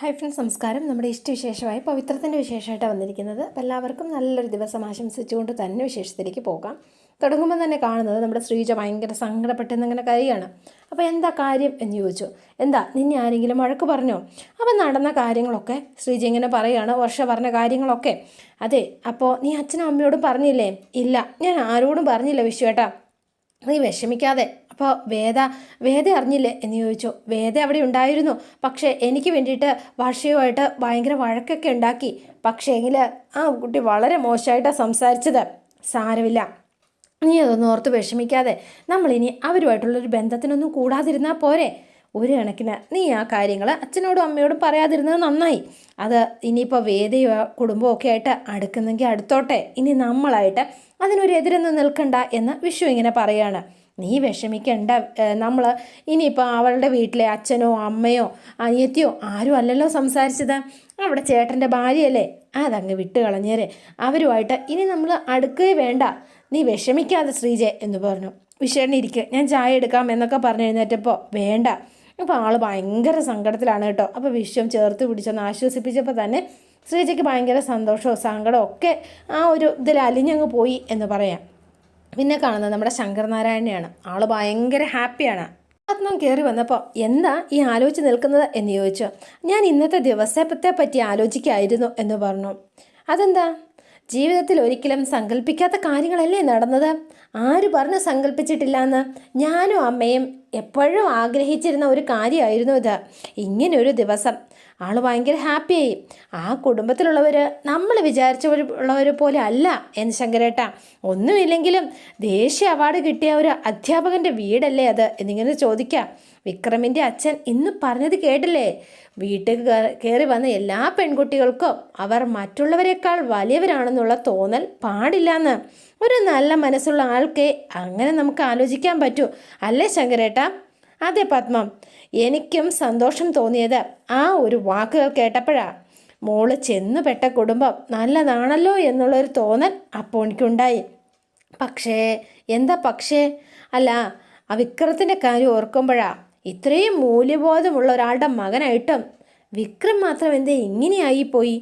Hi friends നമസ്കാരം. നമ്മുടെ ഇഷ്ടവിശേഷമായ പവിത്രത്തിന്റെ വിശേഷമായിട്ടാണ് വന്നിരിക്കുന്നത്. അപ്പോൾ എല്ലാവർക്കും നല്ലൊരു ദിവസം ആശംസിച്ചുകൊണ്ട് തന്നെ വിശേഷത്തിലേക്ക് പോകാം. തുടങ്ങുമ്പോൾ തന്നെ കാണുന്നത് നമ്മുടെ ശ്രീജ ഭയങ്കര സങ്കടപ്പെട്ടെന്നിങ്ങനെ കരയാണ്. അപ്പോൾ എന്താ കാര്യം എന്ന് ചോദിച്ചു. എന്താ നിന്നെ ആരെങ്കിലും വഴക്ക് പറഞ്ഞോ? അപ്പോൾ നടന്ന കാര്യങ്ങളൊക്കെ ശ്രീജ ഇങ്ങനെ പറയുകയാണ് വർഷ പറഞ്ഞ കാര്യങ്ങളൊക്കെ. അതെ അപ്പോൾ നീ അച്ഛനും അമ്മയോടും പറഞ്ഞില്ലേ? ഇല്ല ഞാൻ ആരോടും പറഞ്ഞില്ല വിശ്വേട്ടാ. നീ വിഷമിക്കാതെ അപ്പോൾ വേദ വേദ അറിഞ്ഞില്ലേ? എന്ന് ചോദിച്ചു. വേദ അവിടെ ഉണ്ടായിരുന്നു. പക്ഷേ എനിക്ക് വേണ്ടിയിട്ട് വർഷയുമായിട്ട് ഭയങ്കര വഴക്കൊക്കെ ഉണ്ടാക്കി. പക്ഷേ ആ കുട്ടി വളരെ മോശമായിട്ടാണ് സംസാരിച്ചത്. സാരമില്ല. നീ അതൊന്നും ഓർത്ത് വിഷമിക്കാതെ. നമ്മളിനി അവരുമായിട്ടുള്ളൊരു ബന്ധത്തിനൊന്നും കൂടാതിരുന്നാൽ പോരെ. ഒരു കണക്കിന് നീ ആ കാര്യങ്ങൾ അച്ഛനോടും അമ്മയോടും പറയാതിരുന്നത് നന്നായി. അത് ഇനിയിപ്പോൾ വേദയോ കുടുംബമൊക്കെ ആയിട്ട് അടുക്കുന്നെങ്കിൽ അടുത്തോട്ടെ. ഇനി നമ്മളായിട്ട് അതിനൊരു എതിരൊന്നും നിൽക്കണ്ട എന്ന് വിഷു ഇങ്ങനെ പറയാണ്. നീ വിഷമിക്കണ്ട. നമ്മൾ ഇനിയിപ്പോൾ അവളുടെ വീട്ടിലെ അച്ഛനോ അമ്മയോ അനിയത്തിയോ ആരും അല്ലല്ലോ സംസാരിച്ചത്. അവിടെ ചേട്ടന്റെ ഭാര്യയല്ലേ? അതങ്ങ് വിട്ട് കളഞ്ഞേരെ. അവരുമായിട്ട് ഇനി നമ്മൾ അടുക്കുകയേ വേണ്ട. നീ വിഷമിക്കാതെ ശ്രീജെ എന്ന് പറഞ്ഞു. വിഷേണിരിക്കുക ഞാൻ ചായ എടുക്കാം എന്നൊക്കെ പറഞ്ഞു എഴുന്നേറ്റപ്പോൾ വേണ്ട. അപ്പോൾ ആൾ ഭയങ്കര സങ്കടത്തിലാണ് കേട്ടോ. അപ്പോൾ വിശ്വം ചേർത്ത് പിടിച്ചൊന്ന് ആശ്വസിപ്പിച്ചപ്പോൾ തന്നെ ശ്രീജയ്ക്ക് ഭയങ്കര സന്തോഷവും സങ്കടവും ഒക്കെ ആ ഒരു ഇതിൽ അലിഞ്ഞങ്ങ് പോയി എന്ന് പറയാം. പിന്നെ കാണുന്നത് നമ്മുടെ ശങ്കർനാരായണനെയാണ് ആൾ ഭയങ്കര ഹാപ്പിയാണ്. ആത്മം കയറി വന്നപ്പോൾ എന്താ ഈ ആലോചിച്ച് നിൽക്കുന്നത് എന്ന് ചോദിച്ചു. ഞാൻ ഇന്നത്തെ ദിവസത്തെ പറ്റി ആലോചിക്കായിരുന്നു എന്ന് പറഞ്ഞു. അതെന്താ? ജീവിതത്തിൽ ഒരിക്കലും സങ്കല്പിക്കാത്ത കാര്യങ്ങളല്ലേ നടന്നത്? ആര് പറഞ്ഞു സങ്കല്പിച്ചിട്ടില്ല എന്ന് ഞാനും അമ്മയും എപ്പോഴും ആഗ്രഹിച്ചിരുന്ന ഒരു കാര്യമായിരുന്നു ഇത്. ഇങ്ങനൊരു ദിവസം ആൾ ഭയങ്കര ഹാപ്പിയായി ആ കുടുംബത്തിലുള്ളവർ നമ്മൾ വിചാരിച്ച ഉള്ളവരെ പോലെ അല്ല എന്ന് ശങ്കരേട്ട. ഒന്നുമില്ലെങ്കിലും ദേശീയ അവാർഡ് കിട്ടിയ ഒരു അധ്യാപകന്റെ വീടല്ലേ അത്? എന്നിങ്ങനെ ചോദിക്കാം. വിക്രമിന്റെ അച്ഛൻ ഇന്ന് പറഞ്ഞത് കേട്ടില്ലേ? വീട്ടിൽ കയറി വന്ന എല്ലാ പെൺകുട്ടികൾക്കും അവർ മറ്റുള്ളവരെക്കാൾ വലിയവരാണെന്നുള്ള തോന്നൽ പാടില്ലെന്ന്. ഒരു നല്ല മനസ്സുള്ള ആൾക്കേ അങ്ങനെ നമുക്ക് ആലോചിക്കാൻ പറ്റൂ. അല്ലേ ശങ്കരേട്ട? അതെ പത്മം. എനിക്കും സന്തോഷം തോന്നിയത് ആ ഒരു വാക്കുകൾ കേട്ടപ്പോഴാ. മോൾ ചെന്നുപെട്ട കുടുംബം നല്ലതാണല്ലോ എന്നുള്ളൊരു തോന്നൽ അപ്പോൾ എനിക്കുണ്ടായി. പക്ഷേ എന്താ പക്ഷേ? അല്ല ആ വിക്രത്തിന്റെ കാര്യം ഓർക്കുമ്പോഴാ ഇത്രയും മൂല്യബോധമുള്ള ഒരാളുടെ മകനായിട്ടും വിക്രം മാത്രം എന്തേ ഇങ്ങനെയായിപ്പോയി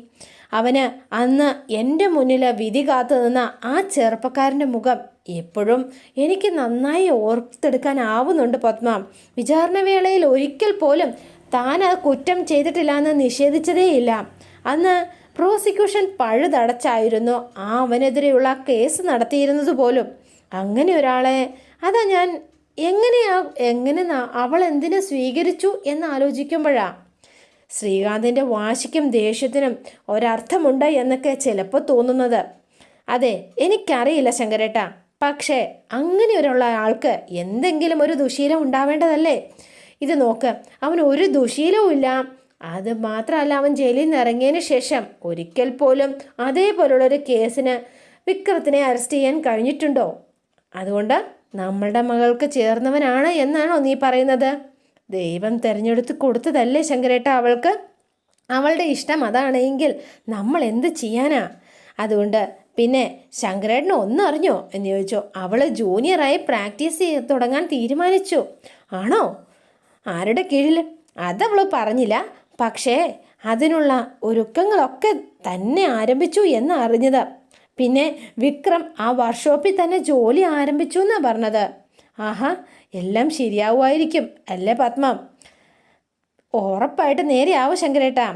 അവന് അന്ന് എന്റെ മുന്നിൽ വിധി കാത്തു നിന്ന ആ ചെറുപ്പക്കാരന്റെ മുഖം എപ്പോഴും എനിക്ക് നന്നായി ഓർത്തെടുക്കാനാവുന്നുണ്ട് പത്മ. വിചാരണവേളയിൽ ഒരിക്കൽ പോലും താൻ ആ കുറ്റം ചെയ്തിട്ടില്ല എന്ന് നിഷേധിച്ചതേയില്ല. അന്ന് പ്രോസിക്യൂഷൻ പഴുതടച്ചായിരുന്നു ആ അവനെതിരെയുള്ള കേസ് നടത്തിയിരുന്നത് പോലും. അങ്ങനെ ഒരാളെ അതാ ഞാൻ എങ്ങനെയാ എങ്ങനെ അവൾ എന്തിനു സ്വീകരിച്ചു എന്ന് ആലോചിക്കുമ്പോഴാ ശ്രീകാന്തിന്റെ വാശിക്കും ദേഷ്യത്തിനും ഒരർത്ഥമുണ്ട് എന്നൊക്കെ ചിലപ്പോൾ തോന്നുന്നത്. അതെ എനിക്കറിയില്ല ശങ്കരേട്ട. പക്ഷേ അങ്ങനെ ഒരുള്ള ആൾക്ക് എന്തെങ്കിലും ഒരു ദുശീലം ഉണ്ടാവേണ്ടതല്ലേ? ഇത് നോക്ക് അവൻ ഒരു ദുശീലവും ഇല്ല. അത് മാത്രമല്ല അവൻ ജയിലിൽ നിന്ന് ഇറങ്ങിയതിന് ശേഷം ഒരിക്കൽ പോലും അതേപോലുള്ളൊരു കേസിന് വിക്രത്തിനെ അറസ്റ്റ് ചെയ്യാൻ കഴിഞ്ഞിട്ടുണ്ടോ? അതുകൊണ്ട് നമ്മളുടെ മകൾക്ക് ചേർന്നവനാണ് എന്നാണോ നീ പറയുന്നത്? ദൈവം തിരഞ്ഞെടുത്ത് കൊടുത്തതല്ലേ ശങ്കരേട്ട അവൾക്ക്? അവളുടെ ഇഷ്ടം അതാണെങ്കിൽ നമ്മൾ എന്ത് ചെയ്യാനാ? അതുകൊണ്ട് പിന്നെ ശങ്കരേട്ടൻ ഒന്നും അറിഞ്ഞോ എന്ന് ചോദിച്ചോ. അവൾ ജൂനിയറായി പ്രാക്ടീസ് ചെയ്ത് തുടങ്ങാൻ തീരുമാനിച്ചു. ആണോ? ആരുടെ കീഴിൽ? അതവൾ പറഞ്ഞില്ല. പക്ഷേ അതിനുള്ള ഒരുക്കങ്ങളൊക്കെ തന്നെ ആരംഭിച്ചു എന്ന് അറിഞ്ഞത്. പിന്നെ വിക്രം ആ വർക്ക്ഷോപ്പിൽ തന്നെ ജോലി ആരംഭിച്ചു എന്നാണ് പറഞ്ഞത്. ആഹാ എല്ലാം ശരിയാവുമായിരിക്കും അല്ലേ പത്മം? ഉറപ്പായിട്ട് നേരെയാവും ശങ്കരേട്ടാ.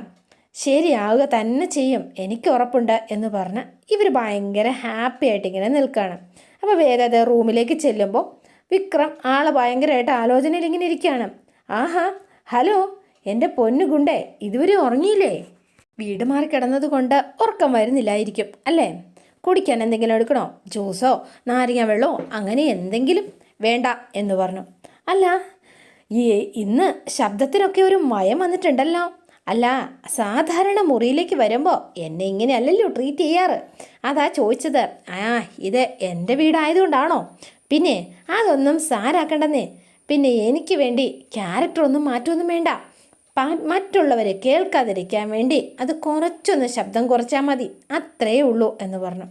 ശരിയാവുക തന്നെ ചെയ്യും എനിക്ക് ഉറപ്പുണ്ട് എന്ന് പറഞ്ഞ് ഇവർ ഭയങ്കര ഹാപ്പി ആയിട്ട് ഇങ്ങനെ നിൽക്കുകയാണ് അപ്പോൾ വേദാത റൂമിലേക്ക് ചെല്ലുമ്പോൾ വിക്രം ആളെ ഭയങ്കരമായിട്ട് ആലോചനയിൽ ഇങ്ങനെ ഇരിക്കുകയാണ് ആഹാ ഹലോ എന്റെ പൊന്നു ഗുണ്ടേ ഇതുവരെ ഉറങ്ങിയില്ലേ? വീട് മാറി കിടന്നത് കൊണ്ട് ഉറക്കം വരുന്നില്ലായിരിക്കും അല്ലേ? കുടിക്കാൻ എന്തെങ്കിലും എടുക്കണോ? ജ്യൂസോ നാരങ്ങ വെള്ളമോ അങ്ങനെ എന്തെങ്കിലും വേണ്ട എന്ന് പറഞ്ഞു. അല്ല ഈ ഇന്ന് ശബ്ദത്തിനൊക്കെ ഒരു മയം വന്നിട്ടുണ്ടല്ലോ. അല്ല സാധാരണ മുറിയിലേക്ക് വരുമ്പോൾ എന്നെ ഇങ്ങനെയല്ലല്ലോ ട്രീറ്റ് ചെയ്യാറ്. അതാ ചോദിച്ചത്. ആ ഇത് എന്റെ വീടായതുകൊണ്ടാണോ? പിന്നെ അതൊന്നും സാരാക്കണ്ടെന്നേ. പിന്നെ എനിക്ക് വേണ്ടി ക്യാരക്ടറൊന്നും മാറ്റമൊന്നും വേണ്ട. മറ്റുള്ളവരെ കേൾക്കാതിരിക്കാൻ വേണ്ടി അത് കുറച്ചൊന്ന് ശബ്ദം കുറച്ചാൽ മതി. അത്രയേ ഉള്ളൂ എന്ന് പറഞ്ഞു.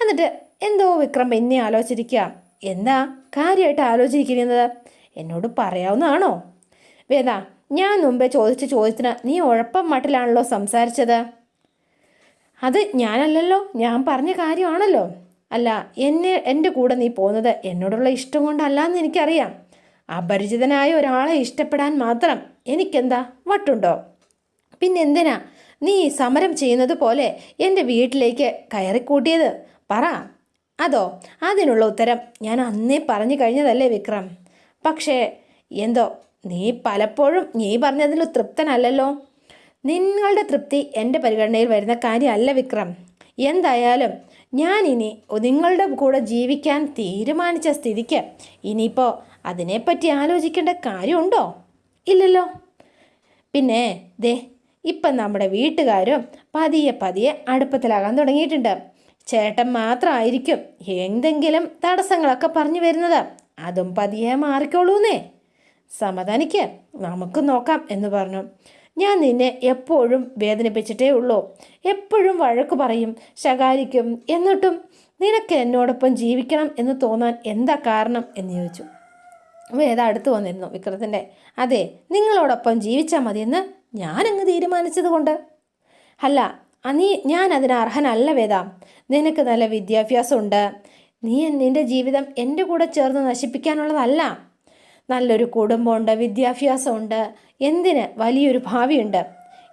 എന്നിട്ട് എന്തോ വിക്രം എന്നെ ആലോചിച്ചിരിക്കുക എന്താ കാര്യമായിട്ട് ആലോചിക്കുന്നത് എന്നോട് പറയാവുന്നതാണോ? വേദ ഞാൻ മുമ്പേ ചോദിച്ച ചോദ്യത്തിന് നീ ഉഴപ്പം മട്ടിലാണല്ലോ സംസാരിച്ചത്. അത് ഞാനല്ലല്ലോ ഞാൻ പറഞ്ഞ കാര്യമാണല്ലോ. അല്ല എന്നെ എന്റെ കൂടെ നീ പോകുന്നത് എന്നോടുള്ള ഇഷ്ടം കൊണ്ടല്ലാന്ന് എനിക്കറിയാം. അപരിചിതനായ ഒരാളെ ഇഷ്ടപ്പെടാൻ മാത്രം എനിക്കെന്താ വട്ടുണ്ടോ? പിന്നെ എന്തിനാ നീ സമരം ചെയ്യുന്നത് പോലെ എന്റെ വീട്ടിലേക്ക് കയറിക്കൂട്ടിയത്? പറ. അതോ അതിനുള്ള ഉത്തരം ഞാൻ അന്നേ പറഞ്ഞു കഴിഞ്ഞതല്ലേ വിക്രം? പക്ഷേ എന്തോ നീ പലപ്പോഴും നീ പറഞ്ഞതിൽ തൃപ്തനല്ലല്ലോ? നിങ്ങളുടെ തൃപ്തി എന്റെ പരിഗണനയിൽ വരുന്ന കാര്യമല്ല വിക്രം. എന്തായാലും ഞാൻ ഇനി നിങ്ങളുടെ കൂടെ ജീവിക്കാൻ തീരുമാനിച്ച സ്ഥിതിക്ക് ഇനിയിപ്പോൾ അതിനെപ്പറ്റി ആലോചിക്കേണ്ട കാര്യമുണ്ടോ? ഇല്ലല്ലോ. പിന്നെ ദേ ഇപ്പം നമ്മുടെ വീട്ടുകാരും പതിയെ പതിയെ അടുപ്പത്തിലാകാൻ തുടങ്ങിയിട്ടുണ്ട്. ചേട്ടൻ മാത്രമായിരിക്കും എന്തെങ്കിലും തടസ്സങ്ങളൊക്കെ പറഞ്ഞു വരുന്നത്. അതും പതിയെ മാറിക്കോളൂന്നേ. സമാധാനിക്ക് നമുക്ക് നോക്കാം എന്ന് പറഞ്ഞു. ഞാൻ നിന്നെ എപ്പോഴും വേദനിപ്പിച്ചിട്ടേ ഉള്ളൂ. എപ്പോഴും വഴക്ക് പറയും ശകാരിക്കും. എന്നിട്ടും നിനക്ക് എന്നോടൊപ്പം ജീവിക്കണം എന്ന് തോന്നാൻ എന്താ കാരണം എന്ന് ചോദിച്ചു. വേദ അടുത്ത് വന്നിരുന്നു വിക്രത്തിന്റെ അതെ നിങ്ങളോടൊപ്പം ജീവിച്ചാൽ മതിയെന്ന് ഞാനങ്ങ് തീരുമാനിച്ചത് കൊണ്ട് അല്ല നീ ഞാൻ അതിന് അർഹനല്ല വേദ. നിനക്ക് നല്ല വിദ്യാഭ്യാസമുണ്ട്. നീ നിന്റെ ജീവിതം എന്റെ കൂടെ ചേർന്ന് നശിപ്പിക്കാനുള്ളതല്ല. നല്ലൊരു കുടുംബമുണ്ട് വിദ്യാഭ്യാസമുണ്ട്. എന്തിന് വലിയൊരു ഭാവിയുണ്ട്.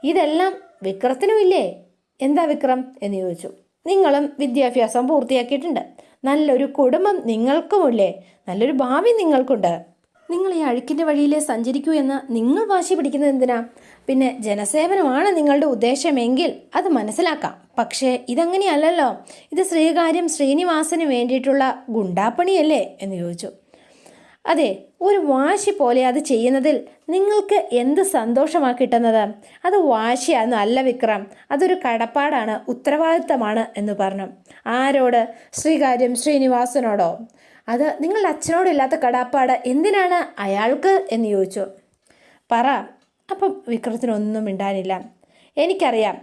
ഇതെല്ലാം വിക്രത്തിനും ഇല്ലേ എന്താ വിക്രം? എന്ന് ചോദിച്ചു. നിങ്ങളും വിദ്യാഭ്യാസം പൂർത്തിയാക്കിയിട്ടുണ്ട്. നല്ലൊരു കുടുംബം നിങ്ങൾക്കുമില്ലേ? നല്ലൊരു ഭാവി നിങ്ങൾക്കുണ്ട്. നിങ്ങൾ ഈ അഴുക്കിന്റെ വഴിയിലെ സഞ്ചരിക്കൂ എന്ന് നിങ്ങൾ വാശി പിടിക്കുന്നത് എന്തിനാ? പിന്നെ ജനസേവനമാണ് നിങ്ങളുടെ ഉദ്ദേശമെങ്കിൽ അത് മനസ്സിലാക്കാം. പക്ഷേ ഇതങ്ങനെയല്ലല്ലോ. ഇത് ശ്രീകാര്യം ശ്രീനിവാസന് വേണ്ടിയിട്ടുള്ള ഗുണ്ടാപ്പണിയല്ലേ എന്ന് ചോദിച്ചു. അതെ ഒരു വാശി പോലെ അത് ചെയ്യുന്നതിൽ നിങ്ങൾക്ക് എന്ത് സന്തോഷമാണ് കിട്ടുന്നത്? അത് വാശിയാണെന്ന് അല്ല വിക്രം. അതൊരു കടപ്പാടാണ് ഉത്തരവാദിത്തമാണ് എന്ന് പറഞ്ഞു. ആരോട്? ശ്രീകാര്യം ശ്രീനിവാസനോടോ? അത് നിങ്ങളുടെ അച്ഛനോടില്ലാത്ത കടാപ്പാട് എന്തിനാണ് അയാൾക്ക് എന്ന് ചോദിച്ചു. പറ അപ്പം വിക്രത്തിനൊന്നും മിണ്ടാനില്ല. എനിക്കറിയാം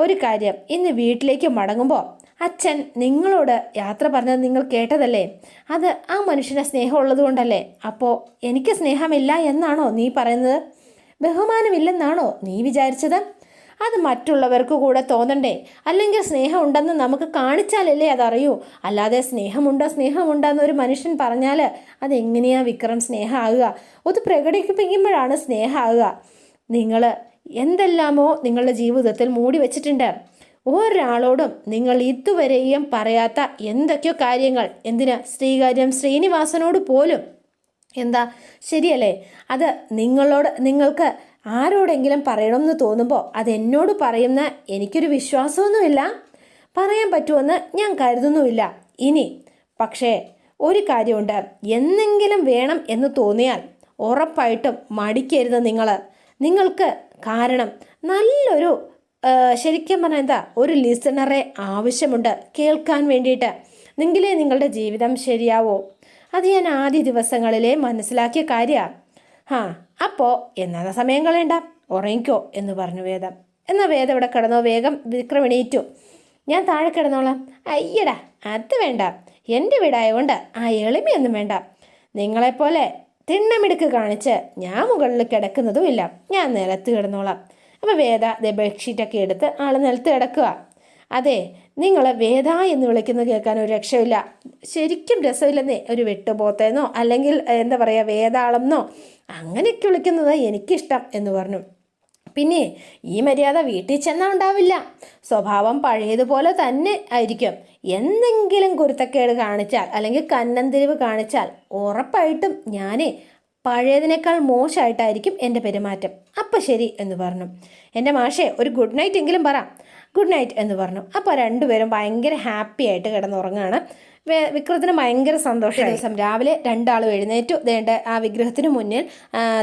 ഒരു കാര്യം ഇന്ന് വീട്ടിലേക്ക് മടങ്ങുമ്പോൾ അച്ഛൻ നിങ്ങളോട് യാത്ര പറഞ്ഞത് നിങ്ങൾ കേട്ടതല്ലേ? അത് ആ മനുഷ്യനെ സ്നേഹമുള്ളത് കൊണ്ടല്ലേ? അപ്പോൾ എനിക്ക് സ്നേഹമില്ല എന്നാണോ നീ പറയുന്നത്? ബഹുമാനമില്ലെന്നാണോ നീ വിചാരിച്ചത്? അത് മറ്റുള്ളവർക്ക് കൂടെ തോന്നണ്ടേ? അല്ലെങ്കിൽ സ്നേഹം ഉണ്ടെന്ന് നമുക്ക് കാണിച്ചാലല്ലേ അതറിയൂ? അല്ലാതെ സ്നേഹമുണ്ടോ സ്നേഹമുണ്ടോ ഒരു മനുഷ്യൻ പറഞ്ഞാൽ അതെങ്ങനെയാ വിക്രം സ്നേഹമാകുക? അത് പ്രകടിപ്പിക്കുമ്പോഴാണ് സ്നേഹമാകുക. നിങ്ങൾ എന്തെല്ലാമോ നിങ്ങളുടെ ജീവിതത്തിൽ മൂടി വെച്ചിട്ടുണ്ട്. ഒരാളോടും നിങ്ങൾ ഇതുവരെയും പറയാത്ത എന്തൊക്കെയോ കാര്യങ്ങൾ. എന്തിനാ? ശ്രീകാര്യം ശ്രീനിവാസനോട് പോലും. എന്താ? ശരിയല്ലേ? അത് നിങ്ങളോട് നിങ്ങൾക്ക് ആരോടെങ്കിലും പറയണമെന്ന് തോന്നുമ്പോൾ അതെന്നോട് പറയുന്ന എനിക്കൊരു വിശ്വാസമൊന്നുമില്ല. പറയാൻ പറ്റുമെന്ന് ഞാൻ കരുതുന്നുമില്ല. ഇനി പക്ഷേ ഒരു കാര്യമുണ്ട്. എന്തെങ്കിലും വേണം എന്ന് തോന്നിയാൽ ഉറപ്പായിട്ടും മടിക്കരുത് നിങ്ങൾ നിങ്ങൾക്ക് കാരണം നല്ലൊരു ശരിക്കും പറഞ്ഞാൽ എന്താ ഒരു ലിസണറെ ആവശ്യമുണ്ട് കേൾക്കാൻ വേണ്ടിയിട്ട്. നിങ്ങളെ നിങ്ങളുടെ ജീവിതം ശരിയാവോ. അത് ഞാൻ ആദ്യ ദിവസങ്ങളിലെ മനസ്സിലാക്കിയ കാര്യമാണ് ആ അപ്പോൾ എന്നാ സമയം കളയണ്ട. ഉറങ്ങിക്കോ എന്ന് പറഞ്ഞു വേദം. എന്നാൽ വേദം ഇവിടെ കിടന്നോ? വേഗം വിക്രം എണീറ്റു. ഞാൻ താഴെ കിടന്നോളാം. അയ്യടാ അത് വേണ്ട. എന്റെ വീടായതുകൊണ്ട് ആ എളിമയൊന്നും വേണ്ട. നിങ്ങളെപ്പോലെ തിണ്ണമിടുക്ക് കാണിച്ച് ഞാൻ മുകളിൽ കിടക്കുന്നതുമില്ല. ഞാൻ നിലത്ത് കിടന്നോളാം. അപ്പോൾ വേദ ദ ബെഡ്ഷീറ്റൊക്കെ എടുത്ത് ആൾ നിലത്ത് കിടക്കുക അതെ നിങ്ങളെ വേദ എന്ന് വിളിക്കുന്നത് കേൾക്കാൻ ഒരു രക്ഷയില്ല. ശരിക്കും രസമില്ലെന്നേ ഒരു വെട്ടുപോത്തേന്നോ അല്ലെങ്കിൽ എന്താ പറയുക വേതാളെന്നോ അങ്ങനെയൊക്കെ വിളിക്കുന്നത് എനിക്കിഷ്ടം എന്ന് പറഞ്ഞു. പിന്നെ ഈ മര്യാദ വീട്ടിൽ ചെന്നാൽ ഉണ്ടാവില്ല. സ്വഭാവം പഴയതുപോലെ തന്നെ ആയിരിക്കും. എന്തെങ്കിലും കുരുത്തക്കേട് കാണിച്ചാൽ അല്ലെങ്കിൽ കന്നന്തിരിവ് കാണിച്ചാൽ ഉറപ്പായിട്ടും ഞാൻ പഴയതിനേക്കാൾ മോശമായിട്ടായിരിക്കും എന്റെ പെരുമാറ്റം. അപ്പം ശരി എന്ന് പറഞ്ഞു. എന്റെ മാഷേ ഒരു ഗുഡ് നൈറ്റ് എങ്കിലും പറ. ഗുഡ് നൈറ്റ് എന്ന് പറഞ്ഞു. അപ്പോൾ രണ്ടുപേരും ഭയങ്കര ഹാപ്പി ആയിട്ട് കിടന്നുറങ്ങുകയാണ് വേ- വിക്രത്തിന് ഭയങ്കര സന്തോഷം. ദിവസം രാവിലെ രണ്ടാളും എഴുന്നേറ്റു. ദേണ്ട ആ വിഗ്രഹത്തിന് മുന്നിൽ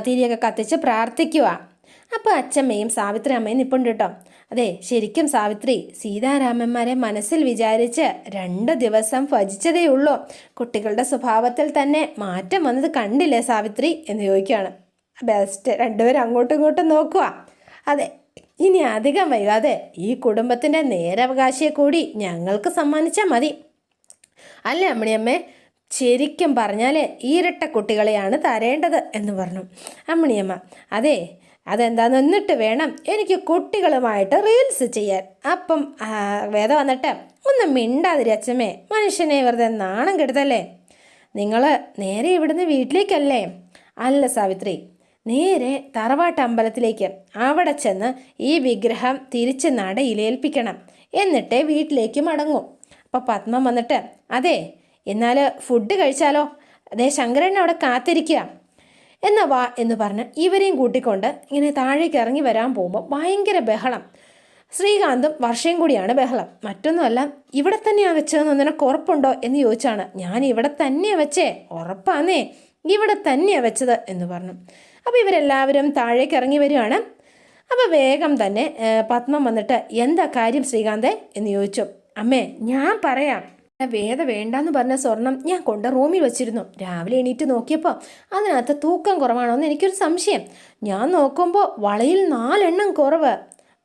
തിരിയൊക്കെ കത്തിച്ച് പ്രാർത്ഥിക്കുക അപ്പോൾ അച്ഛമ്മയും സാവിത്രി അമ്മയും നിപ്പുണ്ട് കേട്ടോ അതെ ശരിക്കും സാവിത്രി സീതാരാമന്മാരെ മനസ്സിൽ വിചാരിച്ച് രണ്ട് ദിവസം ഭജിച്ചതേ ഉള്ളൂ. കുട്ടികളുടെ സ്വഭാവത്തിൽ തന്നെ മാറ്റം വന്നത് കണ്ടില്ലേ സാവിത്രി? എന്ന് ചോദിക്കുകയാണ് ബെസ്റ്റ് രണ്ടുപേരും അങ്ങോട്ടും ഇങ്ങോട്ടും നോക്കുക അതെ ഇനി അധികം വൈകാതെ ഈ കുടുംബത്തിന്റെ നേരവകാശിയെ കൂടി ഞങ്ങൾക്ക് സമ്മാനിച്ചാൽ മതി. അല്ലേ അമ്മിണിയമ്മേ? ശരിക്കും പറഞ്ഞാൽ ഇരട്ട കുട്ടികളെയാണ് തരേണ്ടത് എന്ന് പറഞ്ഞു. അമ്മണിയമ്മ അതെ അതെന്താന്ന് എന്നിട്ട് വേണം എനിക്ക് കുട്ടികളുമായിട്ട് റീൽസ് ചെയ്യാൻ. അപ്പം വേദ വന്നിട്ട് ഒന്ന് മിണ്ടാതിരി അച്ഛമ്മേ മനുഷ്യനെ വെറുതെ നാണം കെടുത്തല്ലേ? നിങ്ങൾ നേരെ ഇവിടുന്ന് വീട്ടിലേക്കല്ലേ? അല്ല സാവിത്രി നേരെ തറവാട്ട് അമ്പലത്തിലേക്ക് അവിടെ ചെന്ന് ഈ വിഗ്രഹം തിരിച്ച് നടയിലേൽപ്പിക്കണം എന്നിട്ടേ വീട്ടിലേക്ക് മടങ്ങും. അപ്പോൾ പത്മം വന്നിട്ട് അതെ എന്നാൽ ഫുഡ് കഴിച്ചാലോ? അതേ ശങ്കരൻ അവിടെ കാത്തിരിക്കുക എന്നാ വാ എന്ന് പറഞ്ഞ് ഇവരെയും കൂട്ടിക്കൊണ്ട് ഇങ്ങനെ താഴേക്ക് ഇറങ്ങി വരാൻ പോകുമ്പോൾ ഭയങ്കര ബഹളം. ശ്രീകാന്തും വർഷയും കൂടിയാണ് ബഹളം. മറ്റൊന്നുമല്ല ഇവിടെ തന്നെയാണ് വെച്ചതെന്ന് നിനക്ക് ഉറപ്പുണ്ടോ? എന്ന് ചോദിച്ചാണ്. ഞാൻ ഇവിടെ തന്നെയാണ് വെച്ചേ. ഉറപ്പാന്നേ ഇവിടെ തന്നെയാണ് വെച്ചത് എന്ന് പറഞ്ഞു. അപ്പോൾ ഇവരെല്ലാവരും താഴേക്ക് ഇറങ്ങി വരികയാണ്. അപ്പോൾ വേഗം തന്നെ പത്മം വന്നിട്ട് എന്താ കാര്യം ശ്രീകാന്തേ എന്ന് ചോദിച്ചു. അമ്മേ ഞാൻ പറയാം. വേദ വേണ്ടാന്ന് പറഞ്ഞ സ്വർണം ഞാൻ കൊണ്ട റൂമിൽ വെച്ചിരുന്നു. രാവിലെ എണീറ്റ് നോക്കിയപ്പോൾ അതിനകത്ത് തൂക്കം കുറവാണോ എന്ന് എനിക്കൊരു സംശയം. ഞാൻ നോക്കുമ്പോൾ വളയിൽ നാലെണ്ണം കുറവ്.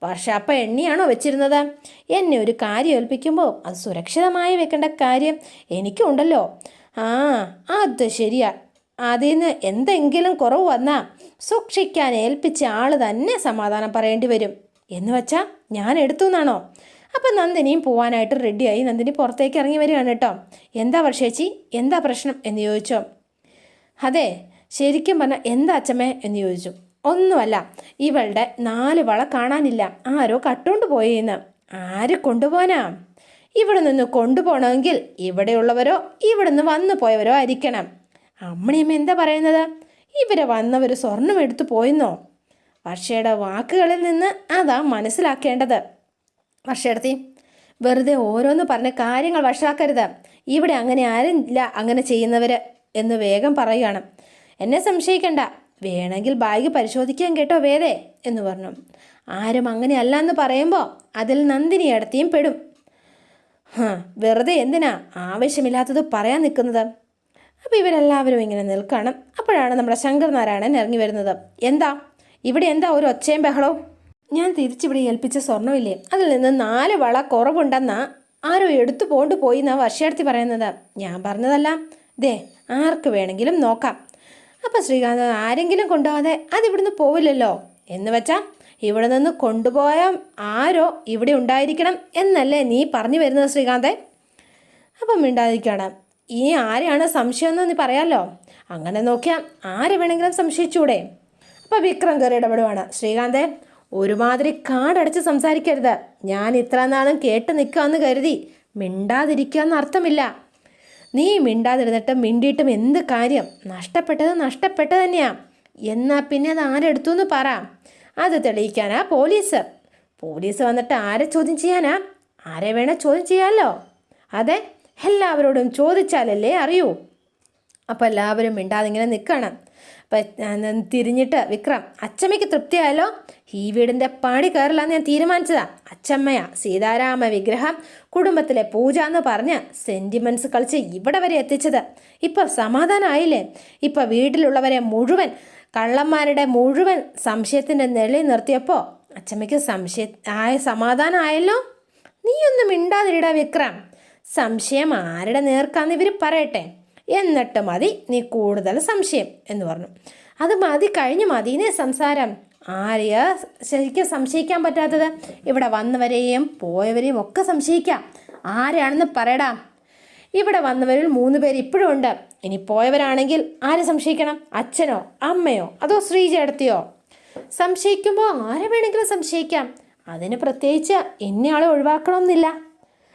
പക്ഷെ അപ്പം എണ്ണിയാണോ വെച്ചിരുന്നത്? എന്നെ ഒരു കാര്യം ഏൽപ്പിക്കുമ്പോൾ അത് സുരക്ഷിതമായി വെക്കേണ്ട കാര്യം എനിക്കുണ്ടല്ലോ. ആ അത് ശരിയാ. അതിൽ നിന്ന് എന്തെങ്കിലും കുറവ് വന്നാൽ സൂക്ഷിക്കാൻ ഏൽപ്പിച്ച ആൾ തന്നെ സമാധാനം പറയേണ്ടി വരും. എന്ന് വെച്ചാൽ ഞാൻ എടുത്തു എന്നാണോ? അപ്പം നന്ദിനിയും പോവാനായിട്ട് റെഡിയായി നന്ദിനി പുറത്തേക്ക് ഇറങ്ങി വരികയാണ് കേട്ടോ. എന്താ വർഷേച്ചി എന്താ പ്രശ്നം? എന്ന് ചോദിച്ചോ. അതെ ശരിക്കും പറഞ്ഞാൽ എന്താ അച്ഛമ്മേ? എന്ന് ചോദിച്ചു. ഒന്നുമല്ല ഇവളുടെ നാല് വള കാണാനില്ല. ആരോ കട്ടുകൊണ്ട് പോയിന്ന്. ആര് കൊണ്ടുപോനാ? ഇവിടെ നിന്ന് കൊണ്ടുപോകണമെങ്കിൽ ഇവിടെയുള്ളവരോ ഇവിടുന്ന് വന്നു പോയവരോ ആയിരിക്കണം. അമ്മണിയമ്മ എന്താ പറയുന്നത്? ഇവരെ വന്നവർ സ്വർണം എടുത്തു പോയെന്നോ? വർഷയുടെ വാക്കുകളിൽ നിന്ന് അതാ മനസ്സിലാക്കേണ്ടത്. വർഷയെടുത്തി വെറുതെ ഓരോന്ന് പറഞ്ഞ കാര്യങ്ങൾ വഷളാക്കരുത്. ഇവിടെ അങ്ങനെ ആരും ഇല്ല അങ്ങനെ ചെയ്യുന്നവർ എന്ന് വേഗം പറയുകയാണ്. എന്നെ സംശയിക്കണ്ട. വേണമെങ്കിൽ ബാഗ് പരിശോധിക്കാൻ കേട്ടോ വേദേ എന്ന് പറഞ്ഞു. ആരും അങ്ങനെയല്ല എന്ന് പറയുമ്പോൾ അതിൽ നന്ദിനി അടുത്തിയും പെടും. വെറുതെ എന്തിനാ ആവശ്യമില്ലാത്തത് പറയാൻ നിൽക്കുന്നത്? അപ്പോൾ ഇവരെല്ലാവരും ഇങ്ങനെ നിൽക്കണം. അപ്പോഴാണ് നമ്മുടെ ശങ്കർ നാരായണൻ ഇറങ്ങി വരുന്നത്. എന്താ? ഇവിടെ എന്താ ഒരു ഒച്ചയും ബഹളവും? ഞാൻ തിരിച്ചിവിടെ ഏൽപ്പിച്ച സ്വർണമില്ലേ അതിൽ നിന്ന് നാല് വള കുറവുണ്ടെന്നാ ആരോ എടുത്തു പോണ്ട് പോയി എന്നാ വർഷയടുത്തി പറയുന്നത്. ഞാൻ പറഞ്ഞതല്ല. ദേ ആർക്ക് വേണമെങ്കിലും നോക്കാം. അപ്പം ശ്രീകാന്ത് ആരെങ്കിലും കൊണ്ടുപോകാതെ അതിവിടുന്ന് പോവില്ലല്ലോ. എന്ന് വെച്ചാൽ ഇവിടെ നിന്ന് കൊണ്ടുപോയ ആരോ ഇവിടെ ഉണ്ടായിരിക്കണം എന്നല്ലേ നീ പറഞ്ഞു വരുന്നത് ശ്രീകാന്തേ? അപ്പം മിണ്ടാതിരിക്കുകയാണ്. ഇനി ആരെയാണ് സംശയം എന്ന് നീ പറയാമല്ലോ അങ്ങനെ നോക്കിയാൽ ആരെ വേണമെങ്കിലും സംശയിച്ചൂടെ? അപ്പോൾ വിക്രം കയറി ഇടപെടുവാണ്. ശ്രീകാന്തേ ഒരുമാതിരി കാടടച്ച് സംസാരിക്കരുത്. ഞാൻ ഇത്ര നാളും കേട്ട് നിൽക്കാമെന്ന് കരുതി മിണ്ടാതിരിക്കുക എന്ന് അർത്ഥമില്ല. നീ മിണ്ടാതിരുന്നിട്ട് മിണ്ടിയിട്ടും എന്ത് കാര്യം? നഷ്ടപ്പെട്ടത് നഷ്ടപ്പെട്ട തന്നെയാ. എന്നാ പിന്നെ അത് ആരെടുത്തു എന്ന് പറ. അത് തെളിയിക്കാനാ പോലീസ്. പോലീസ് വന്നിട്ട് ആരെ ചോദ്യം ചെയ്യാനാ? ആരെ വേണേ ചോദ്യം ചെയ്യാമല്ലോ അതെ എല്ലാവരോടും ചോദിച്ചാലല്ലേ അറിയൂ. അപ്പോൾ എല്ലാവരും മിണ്ടാതെ ഇങ്ങനെ നിൽക്കണം അപ്പം തിരിഞ്ഞിട്ട് വിക്രം അച്ചമ്മയ്ക്ക് തൃപ്തിയായല്ലോ? ഈ വീടിന്റെ പണി കയറില്ലാന്ന് ഞാൻ തീരുമാനിച്ചതാ. അച്ചമ്മയാ സീതാരാമ വിഗ്രഹം കുടുംബത്തിലെ പൂജ എന്ന് പറഞ്ഞ് സെന്റിമെന്റ്സ് കളിച്ച് ഇവിടെ വരെ എത്തിച്ചത്. ഇപ്പം സമാധാനമായില്ലേ ഇപ്പം വീട്ടിലുള്ളവരെ മുഴുവൻ കള്ളന്മാരുടെ മുഴുവൻ സംശയത്തിന്റെ നിലയിൽ നിർത്തിയപ്പോൾ അച്ചമ്മയ്ക്ക് സംശയ ആയ സമാധാനമായല്ലോ നീയൊന്നും മിണ്ടാതിരിടാ വിക്രം. സംശയം ആരുടെ നേർക്കാന്ന് ഇവർ പറയട്ടെ. എന്നിട്ട് മതി നീ കൂടുതൽ സംശയം എന്ന് പറഞ്ഞു. അത് മതി കഴിഞ്ഞു മതി. നീ സംസാരം. ആരെയാ ശരിക്കും സംശയിക്കാൻ പറ്റാത്തത്? ഇവിടെ വന്നവരെയും പോയവരെയും ഒക്കെ സംശയിക്കാം. ആരെയാണെന്ന് പറയടാ. ഇവിടെ വന്നവരിൽ മൂന്ന് പേര് ഇപ്പോഴും ഉണ്ട്. ഇനി പോയവരാണെങ്കിൽ ആരെ സംശയിക്കണം? അച്ഛനോ അമ്മയോ അതോ ശ്രീചേടത്തിയോ സംശയിക്കുമ്പോൾ ആരെ വേണമെങ്കിലും സംശയിക്കാം. അതിന് പ്രത്യേകിച്ച് ആളെ ഒഴിവാക്കണമെന്നില്ല.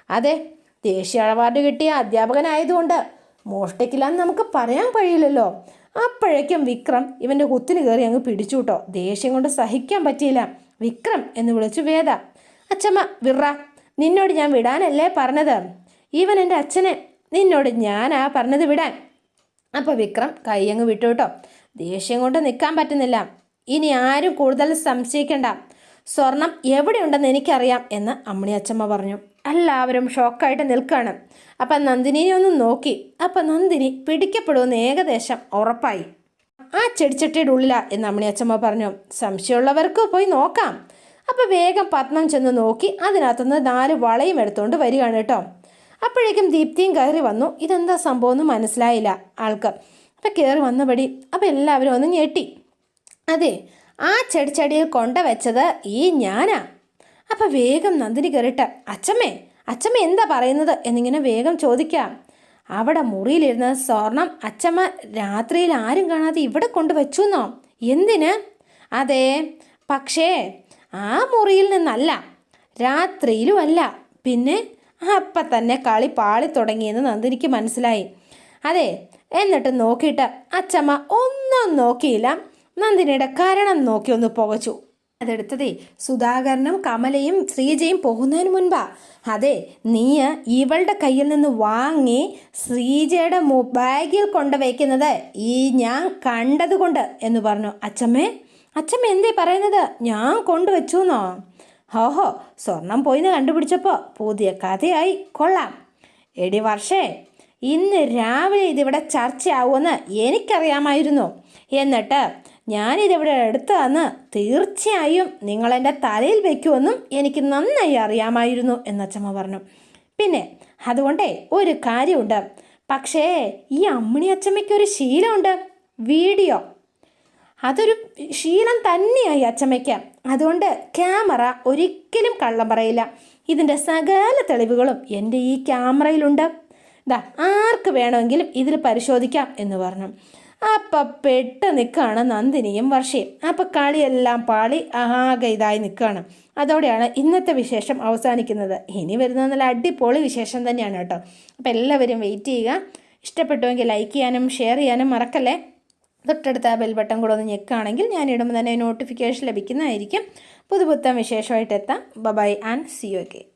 അതെ ദേശീയ അവാർഡ് കിട്ടിയ അധ്യാപകനായതുകൊണ്ട് മോഷ്ടിക്കില്ലാന്ന് നമുക്ക് പറയാൻ കഴിയില്ലല്ലോ. അപ്പോഴേക്കും വിക്രം ഇവന്റെ കുത്തിന് കയറി അങ്ങ് പിടിച്ചു ദേഷ്യം കൊണ്ട് സഹിക്കാൻ പറ്റിയില്ല. വിക്രം എന്ന് വിളിച്ചു വേദ. അച്ഛമ്മ വിറ നിന്നോട് ഞാൻ വിടാനല്ലേ പറഞ്ഞത്? ഇവൻ എന്റെ അച്ഛനെ നിന്നോട് ഞാനാ പറഞ്ഞത് വിടാൻ. അപ്പോൾ വിക്രം കൈ അങ്ങ് വിട്ടു കേട്ടോ ദേഷ്യം കൊണ്ട് നിൽക്കാൻ പറ്റുന്നില്ല. ഇനി ആരും കൂടുതൽ സംശയിക്കണ്ട. സ്വർണം എവിടെയുണ്ടെന്ന് എനിക്കറിയാം എന്ന് അമ്മണി അച്ചമ്മ പറഞ്ഞു. എല്ലാവരും ഷോക്കായിട്ട് നിൽക്കുകയാണ് അപ്പം നന്ദിനിയെ ഒന്ന് നോക്കി. അപ്പം നന്ദിനി പിടിക്കപ്പെടുമെന്ന് ഏകദേശം ഉറപ്പായി. ആ ചെടിച്ചട്ടിയുടെ ഉള്ളില എന്ന് അമ്മണി അച്ഛമ്മ പറഞ്ഞു. സംശയമുള്ളവർക്ക് പോയി നോക്കാം. അപ്പം വേഗം പത്മം ചെന്ന് നോക്കി അതിനകത്തുനിന്ന് നാല് വളയും എടുത്തുകൊണ്ട് വരികയാണ് കേട്ടോ. അപ്പോഴേക്കും ദീപ്തിയും കയറി വന്നു. ഇതെന്താ സംഭവം എന്ന് മനസ്സിലായില്ല ആൾക്ക്. അപ്പം കയറി വന്നപടി അപ്പം എല്ലാവരും ഒന്ന് ഞെട്ടി. അതെ ആ ചെടിച്ചടിയിൽ കൊണ്ടുവച്ചത് ഈ ഞാനാ. അപ്പം വേഗം നന്ദിനി കയറിട്ട് അച്ചമ്മേ അച്ചമ്മ എന്താ പറയുന്നത്? എന്നിങ്ങനെ വേഗം ചോദിക്കാം. അവിടെ മുറിയിലിരുന്ന സ്വർണം അച്ചമ്മ രാത്രിയിൽ ആരും കാണാതെ ഇവിടെ കൊണ്ടുവച്ചു എന്നോ എന്തിന്? അതെ പക്ഷേ ആ മുറിയിൽ നിന്നല്ല രാത്രിയിലും അല്ല. പിന്നെ അപ്പം തന്നെ കളി പാളി തുടങ്ങിയെന്ന് നന്ദിനിക്ക് മനസ്സിലായി. അതെ എന്നിട്ട് നോക്കിയിട്ട് അച്ചമ്മ ഒന്നും നോക്കിയില്ല. നന്ദിനിയുടെ കരണം നോക്കി ഒന്ന് പുകച്ചു. അതെടുത്തതേ. സുധാകരനും കമലയും ശ്രീജയും പോകുന്നതിന് മുൻപാ. അതെ നീ ഇവളുടെ കയ്യിൽ നിന്ന് വാങ്ങി ശ്രീജയുടെ ബാഗിൽ ബാഗിൽ കൊണ്ടുവയ്ക്കുന്നത് ഈ ഞാൻ കണ്ടതുകൊണ്ട് എന്ന് പറഞ്ഞു. അച്ചമ്മേ അച്ചമ്മ എന്തേ പറയുന്നത്? ഞാൻ കൊണ്ടുവച്ചു എന്നോ ഹോഹോ സ്വർണം പോയിന്ന് കണ്ടുപിടിച്ചപ്പോൾ പുതിയ കഥയായി. കൊള്ളാം. എടി വർഷേ ഇന്ന് രാവിലെ ഇതിവിടെ ചർച്ചയാവുമെന്ന് എനിക്കറിയാമായിരുന്നു. എന്നിട്ട് ഞാനിതിവിടെ എടുത്തതെന്ന് തീർച്ചയായും നിങ്ങളെന്റെ തലയിൽ വെക്കുമെന്നും എനിക്ക് നന്നായി അറിയാമായിരുന്നു എന്നച്ചമ്മ പറഞ്ഞു. പിന്നെ അതുകൊണ്ടേ ഒരു കാര്യമുണ്ട്. പക്ഷേ ഈ അമ്മിണി അച്ചമ്മയ്ക്കൊരു ശീലമുണ്ട്. വീഡിയോ. അതൊരു ശീലം തന്നെയായി അച്ചമ്മയ്ക്ക് അതുകൊണ്ട് ക്യാമറ ഒരിക്കലും കള്ളം പറയില്ല. ഇതിന്റെ സകല തെളിവുകളും എന്റെ ഈ ക്യാമറയിലുണ്ട്. ദാ ആർക്ക് വേണമെങ്കിലും ഇതിൽ പരിശോധിക്കാം എന്ന് പറഞ്ഞു. അപ്പം പെട്ട് നിൽക്കുകയാണ് നന്ദിനിയും വർഷയും. അപ്പം കളിയെല്ലാം പാളി ആകെ ഇതായി നിൽക്കുകയാണ് അതോടെയാണ് ഇന്നത്തെ വിശേഷം അവസാനിക്കുന്നത്. ഇനി വരുന്നത് നല്ല അടിപൊളി വിശേഷം തന്നെയാണ് കേട്ടോ. അപ്പം എല്ലാവരും വെയിറ്റ് ചെയ്യുക. ഇഷ്ടപ്പെട്ടുവെങ്കിൽ ലൈക്ക് ചെയ്യാനും ഷെയർ ചെയ്യാനും മറക്കല്ലേ? തൊട്ടടുത്ത ആ ബെൽ ബട്ടൺ കൂടെ ഒന്ന് ഞെക്കുകയാണെങ്കിൽ ഞാൻ ഇടുമ്പോൾ തന്നെ നോട്ടിഫിക്കേഷൻ ലഭിക്കുന്നതായിരിക്കും. പുതുപുത്തം വിശേഷമായിട്ട് എത്താം. ബൈ ആൻഡ് സി യു ഒക്കെ